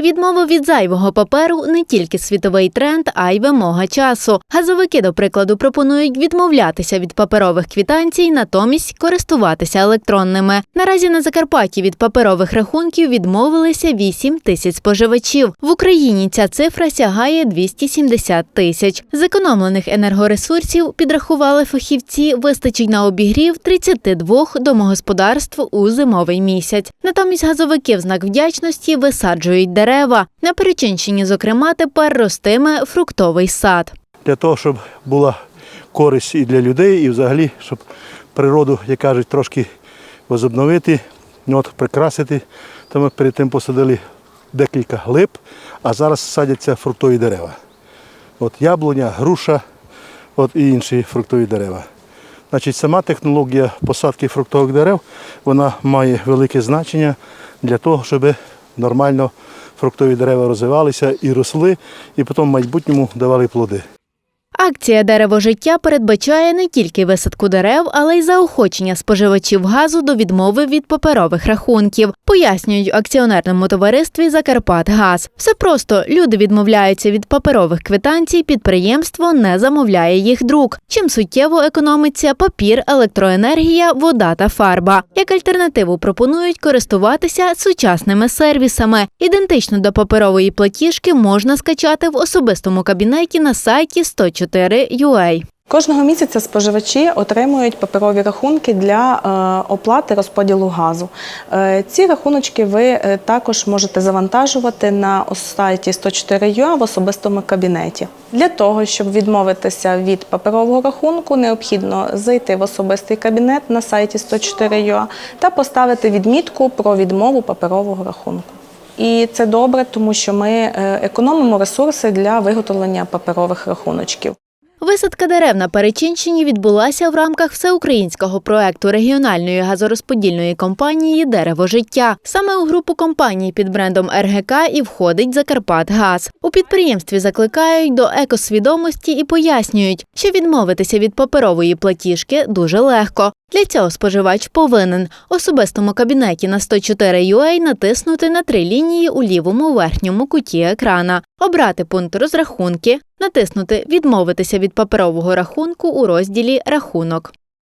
Відмова від зайвого паперу не тільки світовий тренд, а й вимога часу. Газовики, до прикладу, пропонують відмовлятися від паперових квітанцій, натомість користуватися електронними. Наразі на Закарпатті від паперових рахунків відмовилися 8 тисяч споживачів. В Україні ця цифра сягає 270 тисяч. Зекономлених енергоресурсів підрахували фахівці. Вистачить на обігрів 32 домогосподарств у зимовий місяць. Натомість газовики в знак вдячності висаджують дерева. На Перечинщині, зокрема, тепер ростиме фруктовий сад. для того, щоб була користь і для людей, і взагалі, щоб природу, як кажуть, трошки возобновити, ну, от, прикрасити. То ми перед тим посадили декілька глиб, а зараз садяться фруктові дерева. От яблуня, груша от, і інші фруктові дерева. Значить, сама технологія посадки фруктових дерев вона має велике значення для того, щоб нормально фруктові дерева розвивалися і росли, і потім в майбутньому давали плоди. Акція Дерево життя передбачає не тільки висадку дерев, але й заохочення споживачів газу до відмови від паперових рахунків. Пояснюють у акціонерному товаристві Закарпатгаз. Все просто люди відмовляються від паперових квитанцій, підприємство не замовляє їх друк. Чим суттєво економиться папір, електроенергія, вода та фарба. Як альтернативу пропонують користуватися сучасними сервісами. Ідентично до паперової платіжки можна скачати в особистому кабінеті на сайті 104.ua. Кожного місяця споживачі отримують паперові рахунки для е, оплати розподілу газу. Е, ці рахуночки ви е, також можете завантажувати на сайті 104.ua в особистому кабінеті. Для того, щоб відмовитися від паперового рахунку, необхідно зайти в особистий кабінет на сайті 104.ua та поставити відмітку про відмову паперового рахунку. І це добре, тому що ми економимо ресурси для виготовлення паперових рахуночків. Висадка дерев на Перечинщині відбулася в рамках всеукраїнського проекту регіональної газорозподільної компанії Дерево життя. Саме у групу компаній під брендом РГК і входить Закарпатгаз. У підприємстві закликають до екосвідомості і пояснюють, що відмовитися від паперової платіжки дуже легко. Для цього споживач повинен особистому кабінеті на 104.ua натиснути на три лінії у лівому верхньому куті екрана, обрати пункт розрахунки, натиснути Відмовитися від паперового рахунку у розділі Рахунок.